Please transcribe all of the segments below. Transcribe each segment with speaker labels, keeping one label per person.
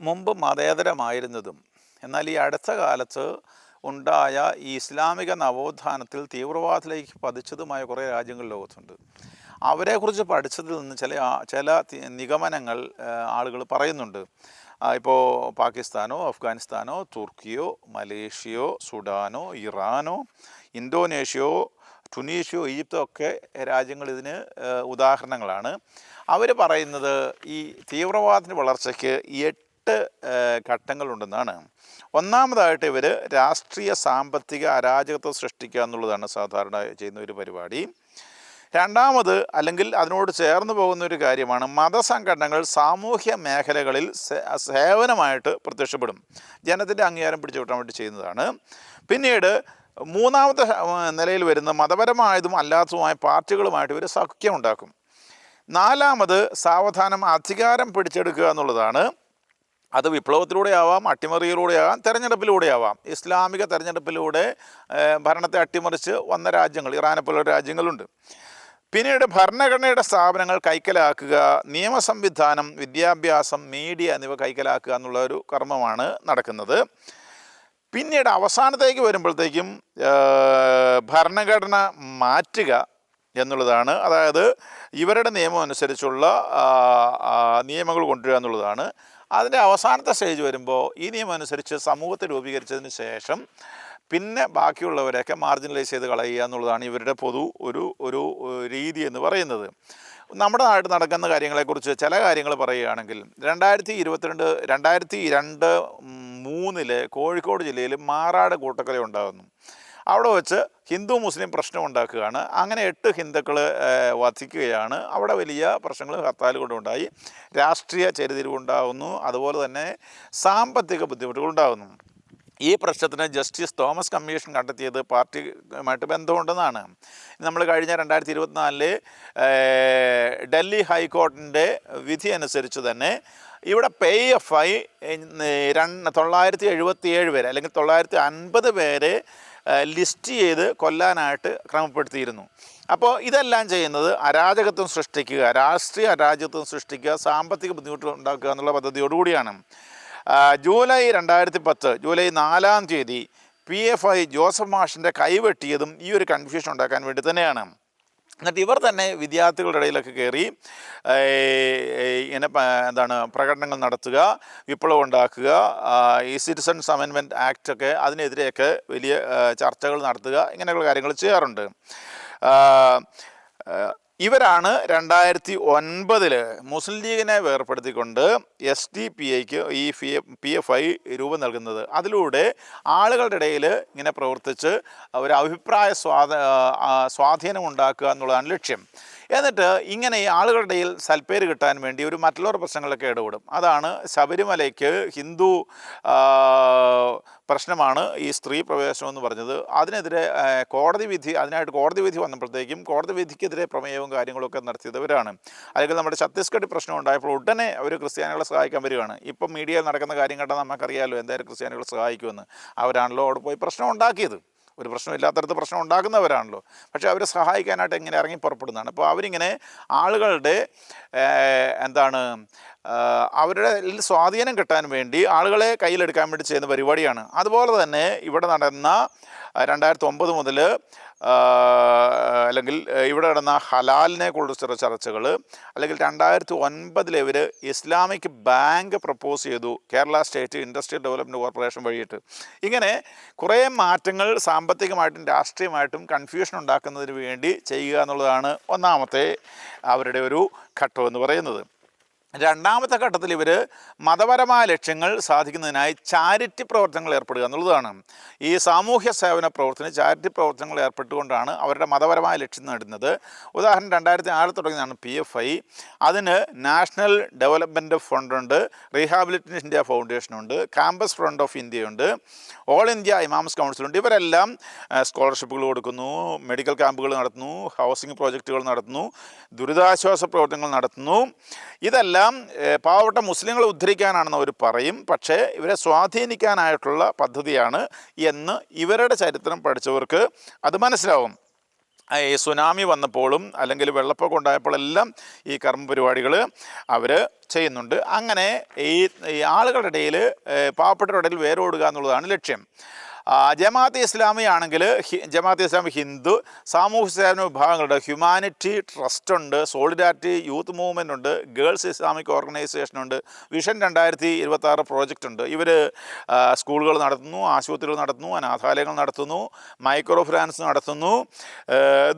Speaker 1: മുമ്പ് മതേതരമായിരുന്നതും. എന്നാൽ ഈ അടുത്ത കാലത്ത് ഉണ്ടായ ഈ ഇസ്ലാമിക നവോത്ഥാനത്തിൽ തീവ്രവാദത്തിലേക്ക് പതിച്ചതുമായ കുറേ രാജ്യങ്ങൾ ലോകത്തുണ്ട്. അവരെക്കുറിച്ച് പഠിച്ചതിൽ നിന്ന് ചില ചില നിഗമനങ്ങൾ ആളുകൾ പറയുന്നുണ്ട്. ഇപ്പോൾ പാകിസ്ഥാനോ അഫ്ഗാനിസ്ഥാനോ തുർക്കിയോ മലേഷ്യയോ സുഡാനോ ഇറാനോ ഇന്തോനേഷ്യയോ ടുനീഷ്യോ ഈജിപ്തോ ഒക്കെ രാജ്യങ്ങൾ ഇതിന് ഉദാഹരണങ്ങളാണ്. അവർ പറയുന്നത് ഈ തീവ്രവാദത്തിന്റെ വളർച്ചയ്ക്ക് എട്ട് ഏഹ്, ഘട്ടങ്ങളുണ്ടെന്നാണ്. ഒന്നാമതായിട്ട് ഇവർ രാഷ്ട്രീയ സാമ്പത്തിക അരാജകത്വം സൃഷ്ടിക്കുക എന്നുള്ളതാണ് സാധാരണ ചെയ്യുന്ന ഒരു പരിപാടി. രണ്ടാമത് അല്ലെങ്കിൽ അതിനോട് ചേർന്ന് പോകുന്ന ഒരു കാര്യമാണ് മതസംഘടനകൾ സാമൂഹ്യ മേഖലകളിൽ സേവനമായിട്ട് പ്രത്യക്ഷപ്പെടും. ജനത്തിന്റെ അംഗീകാരം പിടിച്ചു കിട്ടാൻ വേണ്ടി ചെയ്യുന്നതാണ്. പിന്നീട് മൂന്നാമത്തെ നിലയിൽ വരുന്ന മതപരമായതും അല്ലാത്തതുമായ പാർട്ടികളുമായിട്ട് ഇവർ സഖ്യം ഉണ്ടാക്കും. നാലാമത് സാവധാനം അധികാരം പിടിച്ചെടുക്കുക എന്നുള്ളതാണ്. അത് വിപ്ലവത്തിലൂടെ ആവാം അട്ടിമറിയിലൂടെ ആവാം തെരഞ്ഞെടുപ്പിലൂടെ ആവാം ഇസ്ലാമിക തെരഞ്ഞെടുപ്പിലൂടെ ഭരണത്തെ അട്ടിമറിച്ച് വന്ന രാജ്യങ്ങൾ ഇറാനെ പോലുള്ള രാജ്യങ്ങളുണ്ട്. പിന്നീട് ഭരണഘടനയുടെ സ്ഥാപനങ്ങൾ കൈക്കലാക്കുക നിയമ സംവിധാനം വിദ്യാഭ്യാസം മീഡിയ എന്നിവ കൈക്കലാക്കുക എന്നുള്ള ഒരു കർമ്മമാണ് നടക്കുന്നത്. പിന്നീട് അവസാനത്തേക്ക് വരുമ്പോഴത്തേക്കും ഭരണഘടന മാറ്റുക എന്നുള്ളതാണ്. അതായത് ഇവരുടെ നിയമം അനുസരിച്ചുള്ള നിയമങ്ങൾ കൊണ്ടുവരിക എന്നുള്ളതാണ്. അതിന്റെ അവസാനത്തെ സ്റ്റേജ് വരുമ്പോൾ ഈ നിയമം അനുസരിച്ച് സമൂഹത്തെ രൂപീകരിച്ചതിന് ശേഷം പിന്നെ ബാക്കിയുള്ളവരെയൊക്കെ മാർജിനലൈസ് ചെയ്ത് കളയുക എന്നുള്ളതാണ് ഇവരുടെ പൊതു ഒരു ഒരു രീതി എന്ന് പറയുന്നത്. നമ്മുടെ നാട്ടിൽ നടക്കുന്ന കാര്യങ്ങളെക്കുറിച്ച് ചില കാര്യങ്ങൾ പറയുകയാണെങ്കിൽ രണ്ടായിരത്തി ഇരുപത്തിരണ്ട് രണ്ടായിരത്തി രണ്ട് മൂന്നിൽ കോഴിക്കോട് ജില്ലയിൽ മാറാട് കൂട്ടക്കൊല ഉണ്ടാകുന്നു. അവിടെ വെച്ച് ഹിന്ദു മുസ്ലിം പ്രശ്നം ഉണ്ടാക്കുകയാണ് അങ്ങനെ എട്ട് ഹിന്ദുക്കൾ വധിക്കുകയാണ്. അവിടെ വലിയ പ്രശ്നങ്ങൾ ഹർത്താൽ കൊണ്ടുണ്ടായി. രാഷ്ട്രീയ ചെരുതിരിവുണ്ടാകുന്നു അതുപോലെ തന്നെ സാമ്പത്തിക ബുദ്ധിമുട്ടുകൾ ഉണ്ടാകുന്നു ഈ പ്രശ്നത്തിന് ജസ്റ്റിസ് തോമസ് കമ്മീഷൻ കണ്ടെത്തിയത് പാർട്ടിയുമായിട്ട് ബന്ധമുണ്ടെന്നാണ്. നമ്മൾ കഴിഞ്ഞ രണ്ടായിരത്തി ഇരുപത്തിനാലിൽ ഡൽഹി ഹൈക്കോടതിന്റെ വിധി അനുസരിച്ച് തന്നെ ഇവിടെ പേ എഫ് രണ്ട് തൊള്ളായിരത്തി എഴുപത്തി ഏഴ് പേര് അല്ലെങ്കിൽ തൊള്ളായിരത്തി അൻപത് പേരെ ലിസ്റ്റ് ചെയ്ത് കൊല്ലാനായിട്ട് ക്രമപ്പെടുത്തിയിരുന്നു. അപ്പോൾ ഇതെല്ലാം ചെയ്യുന്നത് അരാജകത്വം സൃഷ്ടിക്കുക രാഷ്ട്രീയ അരാജകത്വം സൃഷ്ടിക്കുക സാമ്പത്തിക ബുദ്ധിമുട്ട് ഉണ്ടാക്കുക എന്നുള്ള പദ്ധതിയോടുകൂടിയാണ്. ജൂലൈ രണ്ടായിരത്തി പത്ത് ജൂലൈ നാലാം തീയതി പി എഫ് ഐ ജോസഫ് മാഷിന്റെ കൈവെട്ടിയതും ഈ ഒരു കൺഫ്യൂഷൻ ഉണ്ടാക്കാൻ വേണ്ടി തന്നെയാണ്. എന്നിട്ട് ഇവർ തന്നെ വിദ്യാർത്ഥികളുടെ ഇടയിലൊക്കെ കയറി ഇങ്ങനെ എന്താണ് പ്രകടനങ്ങൾ നടത്തുക വിപ്ലവം ഉണ്ടാക്കുക ഈ സിറ്റിസൺസ് അമെൻമെന്റ് ആക്ട് ഒക്കെ അതിനെതിരെയൊക്കെ വലിയ ചർച്ചകൾ നടത്തുക ഇങ്ങനെയുള്ള കാര്യങ്ങൾ ചെയ്യാറുണ്ട്. ഇവരാണ് രണ്ടായിരത്തി ഒൻപതിൽ മുസ്ലിം ലീഗിനെ വേർപ്പെടുത്തിക്കൊണ്ട് എസ് ഡി പി ഐക്ക് ഈ ഫി പി എഫ് ഐ രൂപം നൽകുന്നത്. അതിലൂടെ ആളുകളുടെ ഇടയിൽ ഇങ്ങനെ പ്രവർത്തിച്ച് ഒരു അഭിപ്രായ സ്വാധ സ്വാധീനം ഉണ്ടാക്കുക എന്നുള്ളതാണ് ലക്ഷ്യം. എന്നിട്ട് ഇങ്ങനെ ഈ ആളുകളുടെ സൽപ്പേര് കിട്ടാൻ വേണ്ടി ഒരു മറ്റുള്ളവർ പ്രശ്നങ്ങളൊക്കെ ഇടപെടും. അതാണ് ശബരിമലയ്ക്ക് ഹിന്ദു പ്രശ്നമാണ് ഈ സ്ത്രീ പ്രവേശനം എന്ന് പറഞ്ഞത്. അതിനെതിരെ കോടതി വിധി അതിനായിട്ട് കോടതി വിധി വന്നപ്പോഴത്തേക്കും കോടതി വിധിക്കെതിരെ പ്രമേയവും കാര്യങ്ങളൊക്കെ നടത്തിയവരാണ്. അല്ലെങ്കിൽ നമ്മുടെ ഛത്തീസ്ഗഡ് പ്രശ്നം ഉണ്ടായപ്പോൾ ഉടനെ അവർ ക്രിസ്ത്യാനികളെ സഹായിക്കാൻ വരികയാണ്. ഇപ്പം മീഡിയയിൽ നടക്കുന്ന കാര്യം കണ്ടാൽ നമുക്കറിയാമല്ലോ എന്തായാലും ക്രിസ്ത്യാനികളെ സഹായിക്കുമെന്ന്. അവരാണല്ലോ അവിടെ പോയി പ്രശ്നം ഉണ്ടാക്കിയത്. ഒരു പ്രശ്നമില്ലാത്തടത്ത് പ്രശ്നം ഉണ്ടാക്കുന്നവരാണല്ലോ. പക്ഷേ അവരെ സഹായിക്കാനായിട്ട് എങ്ങനെ ഇറങ്ങി പുറപ്പെടുന്നതാണ്. അപ്പോൾ അവരിങ്ങനെ ആളുകളുടെ എന്താണ് അവരുടെ സ്വാധീനം കിട്ടാൻ വേണ്ടി ആളുകളെ കയ്യിലെടുക്കാൻ വേണ്ടി ചെയ്യുന്ന പരിപാടിയാണ്. അതുപോലെ തന്നെ ഇവിടെ നടന്ന രണ്ടായിരത്തി ഒമ്പത് മുതൽ അല്ലെങ്കിൽ ഇവിടെ നടന്ന ഹലാലിനെ കുറിച്ചുള്ള ചർച്ചകൾ അല്ലെങ്കിൽ രണ്ടായിരത്തി ഒൻപതിൽ ഇവർ ഇസ്ലാമിക് ബാങ്ക് പ്രപ്പോസ് ചെയ്തു Kerala state industrial development corporation വഴിയിട്ട്. ഇങ്ങനെ കുറേ മാറ്റങ്ങൾ സാമ്പത്തികമായിട്ടും രാഷ്ട്രീയമായിട്ടും കൺഫ്യൂഷൻ ഉണ്ടാക്കുന്നതിന് വേണ്ടി ചെയ്യുക എന്നുള്ളതാണ് ഒന്നാമത്തെ അവരുടെ ഒരു ഘട്ടം എന്ന് പറയുന്നത്. രണ്ടാമത്തെ ഘട്ടത്തിൽ ഇവർ മതപരമായ ലക്ഷ്യങ്ങൾ സാധിക്കുന്നതിനായി ചാരിറ്റി പ്രവർത്തനങ്ങൾ ഏർപ്പെടുക എന്നുള്ളതാണ്. ഈ സാമൂഹ്യ സേവന പ്രവർത്തനം ചാരിറ്റി പ്രവർത്തനങ്ങൾ ഏർപ്പെട്ടുകൊണ്ടാണ് അവരുടെ മതപരമായ ലക്ഷ്യം നേടുന്നത്. ഉദാഹരണം രണ്ടായിരത്തി ആറിൽ തുടങ്ങിയതാണ് പി എഫ് ഐ അതിന് നാഷണൽ ഡെവലപ്മെന്റ് ഫണ്ടുണ്ട് റീഹാബിലിറ്റേഷൻ ഇന്ത്യ ഫൗണ്ടേഷനുണ്ട് ക്യാമ്പസ് ഫ്രണ്ട് ഓഫ് ഇന്ത്യയുണ്ട് ഓൾ ഇന്ത്യ ഇമാംസ് കൗൺസിലുണ്ട്. ഇവരെല്ലാം സ്കോളർഷിപ്പുകൾ കൊടുക്കുന്നു മെഡിക്കൽ ക്യാമ്പുകൾ നടത്തുന്നു ഹൗസിംഗ് പ്രോജക്റ്റുകൾ നടത്തുന്നു ദുരിതാശ്വാസ പ്രവർത്തനങ്ങൾ നടത്തുന്നു. ഇതെല്ലാം ഏഹ്, പാവപ്പെട്ട മുസ്ലിങ്ങളെ ഉദ്ധരിക്കാനാണെന്ന് അവർ പറയും. പക്ഷേ ഇവരെ സ്വാധീനിക്കാനായിട്ടുള്ള പദ്ധതിയാണ് എന്ന് ഇവരുടെ ചരിത്രം പഠിച്ചവർക്ക് അത് മനസ്സിലാവും. ഈ സുനാമി വന്നപ്പോഴും അല്ലെങ്കിൽ വെള്ളപ്പൊക്കം ഉണ്ടായപ്പോഴെല്ലാം ഈ കർമ്മ പരിപാടികൾ അവർ ചെയ്യുന്നുണ്ട്. അങ്ങനെ ഈ ആളുകളുടെ ഇടയിൽ പാവപ്പെട്ടവരുടെ ഇടയിൽ വേരോടുക എന്നുള്ളതാണ് ലക്ഷ്യം. ജമാഅത്തെ ഇസ്ലാമി ആണെങ്കിൽ ജമാഅത്തെ ഇസ്ലാമി ഹിന്ദു സാമൂഹ്യ സേവന വിഭാഗങ്ങളുണ്ട് ഹ്യൂമാനിറ്റി ട്രസ്റ്റ് ഉണ്ട് സോളിഡാരിറ്റി യൂത്ത് മൂവ്മെന്റ് ഉണ്ട് ഗേൾസ് ഇസ്ലാമിക് ഓർഗനൈസേഷൻ ഉണ്ട് വിഷൻ രണ്ടായിരത്തി ഇരുപത്തി ആറ് പ്രോജക്റ്റ് ഉണ്ട്. ഇവർ സ്കൂളുകൾ നടത്തുന്നു ആശുപത്രികൾ നടത്തുന്നു അനാഥാലയങ്ങൾ നടത്തുന്നു മൈക്രോ ഫിനാൻസ് നടത്തുന്നു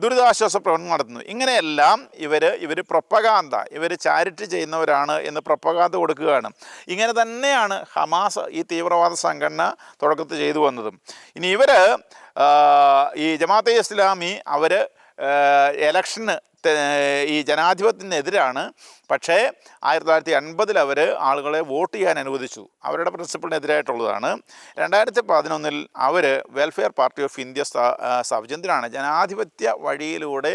Speaker 1: ദുരിതാശ്വാസ പ്രവർത്തനം നടത്തുന്നു. ഇങ്ങനെയെല്ലാം ഇവർ ഇവർ പ്രൊപ്പകാന്ത ഇവർ ചാരിറ്റി ചെയ്യുന്നവരാണ് എന്ന് പ്രൊപ്പകാന്ത കൊടുക്കുകയാണ്. ഇങ്ങനെ തന്നെയാണ് ഹമാസ് ഈ തീവ്രവാദ സംഘടന തുടക്കത്തിൽ ചെയ്തു വന്നതും. ഇനി ഇവർ ഈ ജമാഅത്തെ ഇസ്ലാമി അവർ എലക്ഷന് ഈ ജനാധിപത്യത്തിനെതിരാണ്. പക്ഷേ ആയിരത്തി തൊള്ളായിരത്തി അൻപതിൽ അവർ ആളുകളെ വോട്ട് ചെയ്യാൻ അനുവദിച്ചു. അവരുടെ പ്രിൻസിപ്പിളിനെതിരായിട്ടുള്ളതാണ്. രണ്ടായിരത്തി പതിനൊന്നിൽ അവർ വെൽഫെയർ പാർട്ടി ഓഫ് ഇന്ത്യ സ്ഥാപിച്ചു ജനാധിപത്യ വഴിയിലൂടെ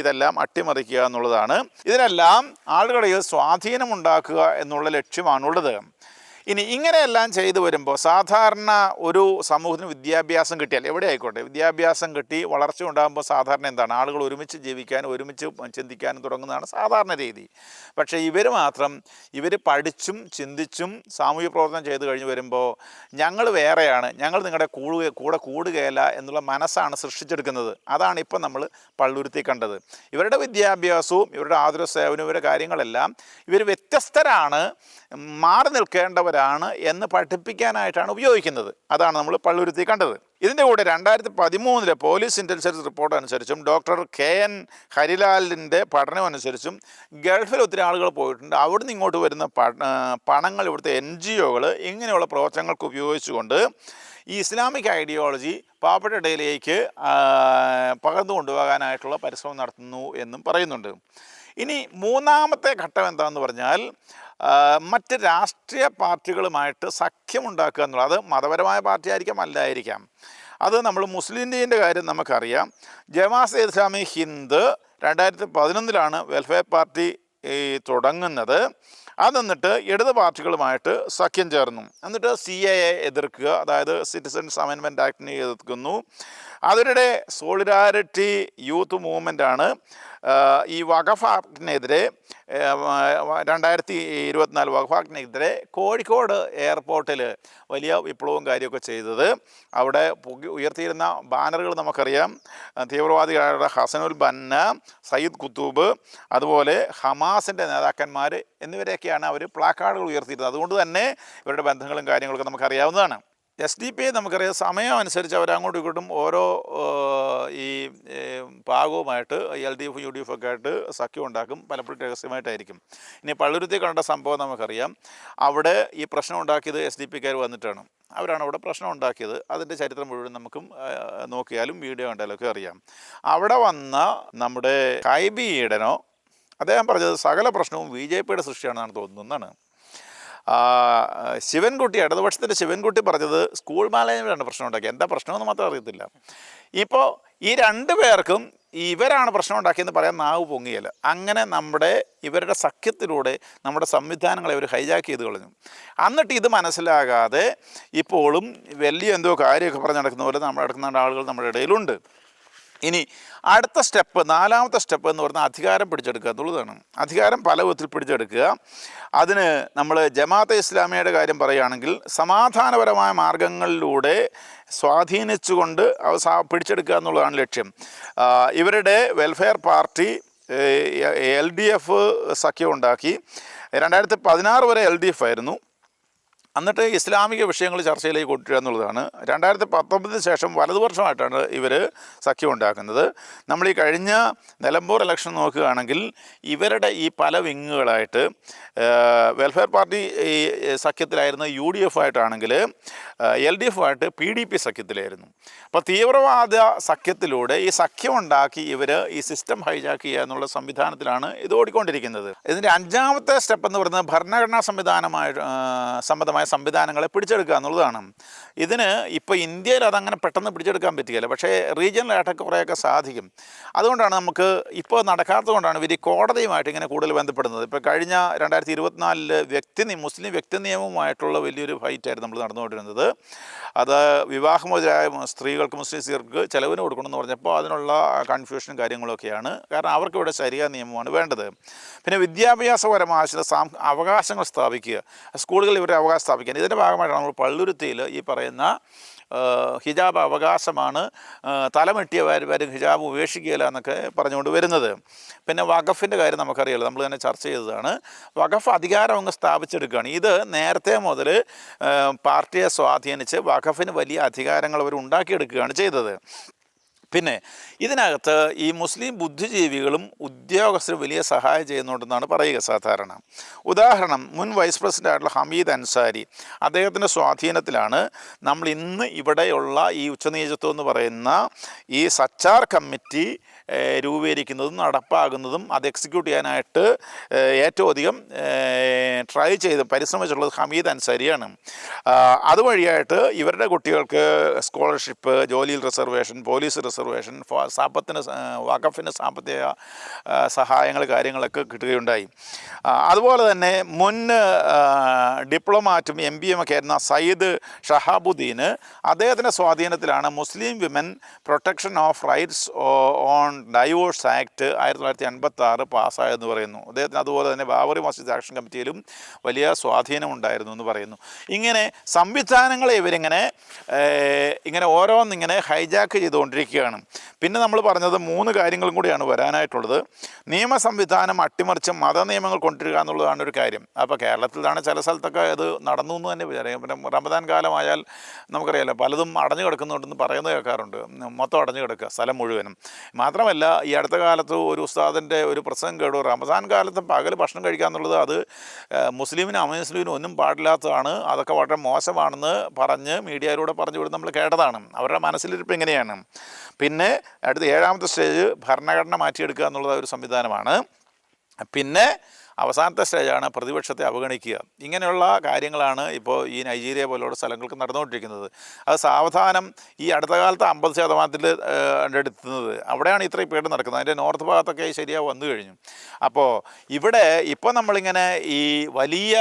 Speaker 1: ഇതെല്ലാം അട്ടിമറിക്കുക എന്നുള്ളതാണ്. ഇതിനെല്ലാം ആളുകളുടെ സ്വാധീനമുണ്ടാക്കുക എന്നുള്ള ലക്ഷ്യമാണുള്ളത്. ഇനി ഇങ്ങനെയെല്ലാം ചെയ്തു വരുമ്പോൾ സാധാരണ ഒരു സമൂഹത്തിന് വിദ്യാഭ്യാസം കിട്ടിയാൽ എവിടെ ആയിക്കോട്ടെ? വിദ്യാഭ്യാസം കിട്ടി വളർച്ച ഉണ്ടാകുമ്പോൾ സാധാരണ എന്താണ്? ആളുകൾ ഒരുമിച്ച് ജീവിക്കാനും ഒരുമിച്ച് ചിന്തിക്കാനും തുടങ്ങുന്നതാണ് സാധാരണ രീതി. പക്ഷേ ഇവർ മാത്രം ഇവർ പഠിച്ചും ചിന്തിച്ചും സാമൂഹ്യ പ്രവർത്തനം ചെയ്തു കഴിഞ്ഞ് വരുമ്പോൾ ഞങ്ങൾ വേറെയാണ് ഞങ്ങൾ നിങ്ങളുടെ കൂടുക കൂടെ കൂടുകയല്ല എന്നുള്ള മനസ്സാണ് സൃഷ്ടിച്ചെടുക്കുന്നത്. അതാണ് ഇപ്പം നമ്മൾ പള്ളുരുത്തി കണ്ടത്. ഇവരുടെ വിദ്യാഭ്യാസവും ഇവരുടെ ആതുര സേവനവും ഇവരുടെ കാര്യങ്ങളെല്ലാം ഇവർ വ്യത്യസ്തരാണ്. മാറി നിൽക്കേണ്ടവരാണ് എന്ന് പഠിപ്പിക്കാനായിട്ടാണ് ഉപയോഗിക്കുന്നത്. അതാണ് നമ്മൾ പള്ളുരുത്തി കണ്ടത്. ഇതിന്റെ കൂടെ രണ്ടായിരത്തി പതിമൂന്നിലെ പോലീസ് ഇന്റലിജൻസ് റിപ്പോർട്ട് അനുസരിച്ചും ഡോക്ടർ കെ എൻ ഹരിലാലിന്റെ പഠനം അനുസരിച്ചും ഗൾഫിൽ ഒത്തിരി ആളുകൾ പോയിട്ടുണ്ട്. അവിടുന്ന് ഇങ്ങോട്ട് വരുന്ന പണങ്ങൾ ഇവിടുത്തെ എൻ ജി ഒകൾ ഇങ്ങനെയുള്ള പ്രവർത്തനങ്ങൾക്ക് ഉപയോഗിച്ചുകൊണ്ട് ഈ ഇസ്ലാമിക് ഐഡിയോളജി പാവപ്പെട്ട ഇടയിലേക്ക് പകർന്നു കൊണ്ടുപോകാനായിട്ടുള്ള പരിശ്രമം നടത്തുന്നു എന്നും പറയുന്നുണ്ട്. ഇനി മൂന്നാമത്തെ ഘട്ടം എന്താണെന്ന് പറഞ്ഞാൽ മറ്റ് രാഷ്ട്രീയ പാർട്ടികളുമായിട്ട് സഖ്യമുണ്ടാക്കുക എന്നുള്ളത് അത് മതപരമായ പാർട്ടി ആയിരിക്കാം അല്ലായിരിക്കാം. അത് നമ്മൾ മുസ്ലിം ലീഗിന്റെ കാര്യം നമുക്കറിയാം. ജമാസ് ഇസ്ലാമി ഹിന്ദ് രണ്ടായിരത്തി പതിനൊന്നിലാണ് വെൽഫെയർ പാർട്ടി തുടങ്ങുന്നത്. അത് എന്നിട്ട് ഇടത് പാർട്ടികളുമായിട്ട് സഖ്യം ചേർന്നു. എന്നിട്ട് സി എ എ എതിർക്കുക അതായത് സിറ്റിസൺസ് അമെൻമെന്റ് ആക്ടിനെ എതിർക്കുന്നു. അവരുടെ സോളിഡാരിറ്റി യൂത്ത് മൂവ്മെന്റാണ്. ഈ വഖഫ് ആക്ടിനെതിരെ രണ്ടായിരത്തി ഇരുപത്തിനാല് വഖഫ് ആക്ടിനെതിരെ കോഴിക്കോട് എയർപോർട്ടിൽ വലിയ വിപ്ലവവും കാര്യമൊക്കെ ചെയ്തത്. അവിടെ ഉയർത്തിയിരുന്ന ബാനറുകൾ നമുക്കറിയാം. തീവ്രവാദികളായ ഹസനുൽ ബന്ന സയ്യിദ് കുത്തൂബ് അതുപോലെ ഹമാസിന്റെ നേതാക്കന്മാർ എന്നിവരെയൊക്കെയാണ് അവർ പ്ലാക്കാർഡുകൾ ഉയർത്തിയിരുന്നത്. അതുകൊണ്ട് തന്നെ ഇവരുടെ ബന്ധങ്ങളും കാര്യങ്ങളൊക്കെ നമുക്കറിയാവുന്നതാണ്. എസ് ഡി പി നമുക്കറിയാം സമയം അനുസരിച്ച് അവരങ്ങോട്ടും ഇങ്ങോട്ടും ഓരോ ഈ പാകവുമായിട്ട് L D F U D F ഒക്കെ ആയിട്ട് സഖ്യം ഉണ്ടാക്കും പലപ്പോഴും രഹസ്യമായിട്ടായിരിക്കും. ഇനി പള്ളുരുത്തി കണ്ട സംഭവം നമുക്കറിയാം. അവിടെ ഈ പ്രശ്നം ഉണ്ടാക്കിയത് എസ് ഡി പിക്കാർ വന്നിട്ടാണ്. അവരാണ് അവിടെ പ്രശ്നം ഉണ്ടാക്കിയത്. അതിന്റെ ചരിത്രം മുഴുവൻ നമുക്കും നോക്കിയാലും വീഡിയോ കണ്ടാലും ഒക്കെ അറിയാം. അവിടെ വന്ന നമ്മുടെ കൈബി ഈഡനോ അദ്ദേഹം പറഞ്ഞത് സകല പ്രശ്നവും ബി ജെ പിയുടെ സൃഷ്ടിയാണെന്നാണ് തോന്നുന്നതാണ് ശിവൻകുട്ടി ഇടതുപക്ഷത്തിന്റെ ശിവൻകുട്ടി പറഞ്ഞത് സ്കൂൾ മാനേജ്മെന്റാണ് പ്രശ്നം ഉണ്ടാക്കിയത്. എന്താ പ്രശ്നമെന്ന് മാത്രം അറിയത്തില്ല. ഇപ്പോൾ ഈ രണ്ട് പേർക്കും ഇവരാണ് പ്രശ്നം ഉണ്ടാക്കിയെന്ന് പറയാൻ നാവ് പൊങ്ങിയല്ല. അങ്ങനെ നമ്മുടെ ഇവരുടെ സഖ്യത്തിലൂടെ നമ്മുടെ സംവിധാനങ്ങളെ അവർ ഹൈജാക്ക് ചെയ്ത് കളഞ്ഞു. എന്നിട്ട് ഇത് മനസ്സിലാകാതെ ഇപ്പോഴും വലിയ എന്തോ കാര്യമൊക്കെ പറഞ്ഞ് നടക്കുന്ന പോലെ നമ്മൾ നടക്കുന്ന ആളുകൾ നമ്മുടെ ഇടയിലുണ്ട്. ഇനി അടുത്ത സ്റ്റെപ്പ് നാലാമത്തെ സ്റ്റെപ്പ് എന്ന് പറഞ്ഞാൽ അധികാരം പിടിച്ചെടുക്കുക എന്നുള്ളതാണ്. അധികാരം പല വിധത്തിൽ പിടിച്ചെടുക്കുക. അതിന് നമ്മൾ ജമാഅത്തെ ഇസ്ലാമിയുടെ കാര്യം പറയുകയാണെങ്കിൽ സമാധാനപരമായ മാർഗങ്ങളിലൂടെ സ്വാധീനിച്ചുകൊണ്ട് അവ പിടിച്ചെടുക്കുക എന്നുള്ളതാണ് ലക്ഷ്യം. ഇവരുടെ welfare party L D F സഖ്യം ഉണ്ടാക്കി. രണ്ടായിരത്തി പതിനാറ് വരെ എൽ ഡി എഫ് ആയിരുന്നു. എന്നിട്ട് ഇസ്ലാമിക വിഷയങ്ങൾ ചർച്ചയിലേക്ക് കൊണ്ടുവരിക എന്നുള്ളതാണ്. രണ്ടായിരത്തി പത്തൊമ്പതിന് ശേഷം വലതുപക്ഷമായിട്ടാണ് ഇവർ സഖ്യം ഉണ്ടാക്കുന്നത്. നമ്മൾ ഈ കഴിഞ്ഞ നിലമ്പൂർ ഇലക്ഷൻ നോക്കുകയാണെങ്കിൽ ഇവരുടെ ഈ പല വിങ്ങുകളായിട്ട് വെൽഫെയർ പാർട്ടി ഈ സഖ്യത്തിലായിരുന്ന യു ഡി എഫ് ആയിട്ടാണെങ്കിൽ എൽ ഡി എഫ് ആയിട്ട് പി ഡി പി സഖ്യത്തിലായിരുന്നു. അപ്പോൾ തീവ്രവാദ സഖ്യത്തിലൂടെ ഈ സഖ്യം ഉണ്ടാക്കി ഇവർ ഈ സിസ്റ്റം ഹൈജാക്ക് ചെയ്യുക എന്നുള്ള സംവിധാനത്തിലാണ് ഇത് ഓടിക്കൊണ്ടിരിക്കുന്നത്. ഇതിന്റെ അഞ്ചാമത്തെ സ്റ്റെപ്പ് എന്ന് പറയുന്നത് ഭരണഘടനാ സംവിധാനമായി സംബന്ധമായ മതപരമായ സംവിധാനങ്ങളെ പിടിച്ചെടുക്കുക എന്നുള്ളതാണ്. ഇതിന് ഇപ്പോൾ ഇന്ത്യയിൽ അതങ്ങനെ പെട്ടെന്ന് പിടിച്ചെടുക്കാൻ പറ്റുകയില്ല പക്ഷേ റീജിയണലായിട്ടൊക്കെ കുറേയൊക്കെ സാധിക്കും. അതുകൊണ്ടാണ് നമുക്ക് ഇപ്പോൾ നടക്കാത്തത് കൊണ്ടാണ് ഇവർ ഈ കോടതിയുമായിട്ട് ഇങ്ങനെ കൂടുതൽ ബന്ധപ്പെടുന്നത്. ഇപ്പോൾ കഴിഞ്ഞ രണ്ടായിരത്തി ഇരുപത്തിനാലിൽ വ്യക്തി മുസ്ലിം വ്യക്തി നിയമവുമായിട്ടുള്ള വലിയൊരു ഫൈറ്റായിരുന്നു നമ്മൾ നടന്നുകൊണ്ടിരുന്നത്. അത് വിവാഹമോചരായ സ്ത്രീകൾക്ക് മുസ്ലിം സ്ത്രീകൾക്ക് ചിലവിന് കൊടുക്കണമെന്ന് പറഞ്ഞപ്പോൾ അതിനുള്ള കൺഫ്യൂഷനും കാര്യങ്ങളൊക്കെയാണ്. കാരണം അവർക്ക് ഇവിടെ ശരിയായ നിയമമാണ് വേണ്ടത്. പിന്നെ വിദ്യാഭ്യാസപരമായ ചില അവകാശങ്ങൾ സ്ഥാപിക്കുക. സ്കൂളുകളിൽ ഇവരുടെ അവകാശം സ്ഥാപിക്കാൻ. ഇതിന്റെ ഭാഗമായിട്ടാണ് നമ്മൾ പള്ളുരുത്തിയിൽ ഈ പറയുന്ന ഹിജാബ് അവകാശമാണ് തലമെട്ടിയവർ വരും ഹിജാബ് ഉപേക്ഷിക്കുകയില്ല എന്നൊക്കെ പറഞ്ഞുകൊണ്ട് വരുന്നത്. പിന്നെ വഖഫിന്റെ കാര്യം നമുക്കറിയാലോ. നമ്മൾ തന്നെ ചർച്ച ചെയ്തതാണ്. വഖഫ് അധികാരം അങ്ങ് സ്ഥാപിച്ചെടുക്കുകയാണ്. ഇത് നേരത്തെ മുതൽ പാർട്ടിയെ സ്വാധീനിച്ച് വഖഫിന് വലിയ അധികാരങ്ങൾ അവർ ഉണ്ടാക്കിയെടുക്കുകയാണ് ചെയ്തത്. പിന്നെ ഇതിനകത്ത് ഈ മുസ്ലിം ബുദ്ധിജീവികളും ഉദ്യോഗസ്ഥരും വലിയ സഹായം ചെയ്യുന്നുണ്ടെന്നാണ് പറയുക സാധാരണ. ഉദാഹരണം മുൻ വൈസ് പ്രസിഡന്റ് ആയിട്ടുള്ള ഹമീദ് അൻസാരി അദ്ദേഹത്തിന്റെ സ്വാധീനത്തിലാണ് നമ്മൾ ഇന്ന് ഇവിടെയുള്ള ഈ ഉച്ചനീചത്വം എന്ന് പറയുന്ന ഈ സച്ചാർ കമ്മിറ്റി രൂപീകരിക്കുന്നതും നടപ്പാകുന്നതും അത് എക്സിക്യൂട്ട് ചെയ്യാനായിട്ട് ഏറ്റവും അധികം ട്രൈ ചെയ്ത് പരിശ്രമിച്ചിട്ടുള്ളത് ഹമീദ് അൻസാരിയാണ്. അതുവഴിയായിട്ട് ഇവരുടെ കുട്ടികൾക്ക് സ്കോളർഷിപ്പ് ജോലിയിൽ റിസർവേഷൻ പോലീസ് റിസർവേഷൻ ഫ- സാമ്പത്തിന് വഖഫിന് സാമ്പത്തിക സഹായങ്ങൾ കാര്യങ്ങളൊക്കെ കിട്ടുകയുണ്ടായി. അതുപോലെ തന്നെ മുൻ ഡിപ്ലോമാറ്റും എം ബി ഒക്കെ ആയിരുന്ന സയ്യിദ് ഷഹാബുദ്ദീന് അദ്ദേഹത്തിന്റെ സ്വാധീനത്തിലാണ് Muslim women protection of rights on divorce act ആയിരത്തി തൊള്ളായിരത്തി അൻപത്തി ആറ് പാസ്സായെന്ന് പറയുന്നു. അദ്ദേഹത്തിന് അതുപോലെ തന്നെ ബാബറി മസ്ജിദ് ആക്ഷൻ കമ്മിറ്റിയിലും വലിയ സ്വാധീനം ഉണ്ടായിരുന്നു എന്ന് പറയുന്നു. ഇങ്ങനെ സംവിധാനങ്ങളെ ഇവരിങ്ങനെ ഇങ്ങനെ ഓരോന്നിങ്ങനെ ഹൈജാക്ക് ചെയ്തുകൊണ്ടിരിക്കുകയാണ് പിന്നെ നമ്മൾ പറഞ്ഞത് മൂന്ന് കാര്യങ്ങളും കൂടിയാണ് വരാനായിട്ടുള്ളത്. നിയമ സംവിധാനം അട്ടിമറിച്ച് മത നിയമങ്ങൾ കൊണ്ടുവരിക എന്നുള്ളതാണ് ഒരു കാര്യം. അപ്പോൾ കേരളത്തിലാണ് ചില സ്ഥലത്തൊക്കെ അത് നടന്നു എന്ന് തന്നെ വിചാരിക്കാം. പിന്നെ റമദാൻ കാലമായാൽ നമുക്കറിയാലോ പലതും അടഞ്ഞു കിടക്കുന്നുണ്ടെന്ന് പറയുന്നത് കേൾക്കാറുണ്ട്. മൊത്തം അടഞ്ഞു കിടക്കുക സ്ഥലം മുഴുവനും. മാത്രമല്ല ഈ അടുത്ത കാലത്ത് ഒരു ഉസ്താദിന്റെ ഒരു പ്രസംഗം കേട്ടു. റമദാൻ കാലത്ത് പകൽ ഭക്ഷണം കഴിക്കുക എന്നുള്ളത് അത് മുസ്ലിമിനും അമുസ്ലിമിനും ഒന്നും പാടില്ലാത്തതാണ്. അതൊക്കെ വളരെ മോശമാണെന്ന് പറഞ്ഞ് മീഡിയയിലൂടെ പറഞ്ഞു വിടുന്ന നമ്മൾ കേട്ടതാണ്. അവരുടെ മനസ്സിലിരിപ്പ് ഇങ്ങനെയാണ്. പിന്നെ അടുത്ത ഏഴാമത്തെ സ്റ്റേജ് ഭരണഘടന മാറ്റിയെടുക്കുക എന്നുള്ളത് ഒരു സംവിധാനമാണ്. പിന്നെ അവസാനത്തെ സ്റ്റേജാണ് പ്രതിപക്ഷത്തെ അവഗണിക്കുക. ഇങ്ങനെയുള്ള കാര്യങ്ങളാണ് ഇപ്പോൾ ഈ നൈജീരിയ പോലുള്ള സ്ഥലങ്ങൾക്ക് നടന്നുകൊണ്ടിരിക്കുന്നത്. അത് സാവധാനം ഈ അടുത്ത കാലത്ത് അമ്പത് ശതമാനത്തിൽ എടുത്തുന്നത് അവിടെയാണ് ഇത്രയും പേട് നടക്കുന്നത്. അതിന്റെ നോർത്ത് ഭാഗത്തൊക്കെ ശരിയായി വന്നു കഴിഞ്ഞു. അപ്പോൾ ഇവിടെ ഇപ്പോൾ നമ്മളിങ്ങനെ ഈ വലിയ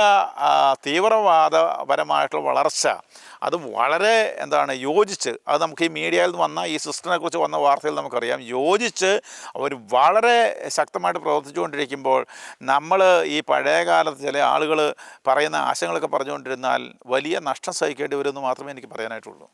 Speaker 1: തീവ്രവാദപരമായിട്ടുള്ള വളർച്ച അത് വളരെ എന്താണ് യോജിച്ച് അത് നമുക്ക് ഈ മീഡിയയിൽ നിന്ന് വന്ന ഈ സിസ്റ്ററിനെ കുറിച്ച് വന്ന വാർത്തയിൽ നമുക്കറിയാം. യോജിച്ച് അവർ വളരെ ശക്തമായിട്ട് പ്രവർത്തിച്ചുകൊണ്ടിരിക്കുമ്പോൾ നമ്മൾ ഈ പഴയ കാലത്ത് ചില ആളുകൾ പറയുന്ന ആശയങ്ങളൊക്കെ പറഞ്ഞുകൊണ്ടിരുന്നാൽ വലിയ നഷ്ടം സഹിക്കേണ്ടി വരുമെന്ന് മാത്രമേ എനിക്ക് പറയാനായിട്ടുള്ളൂ.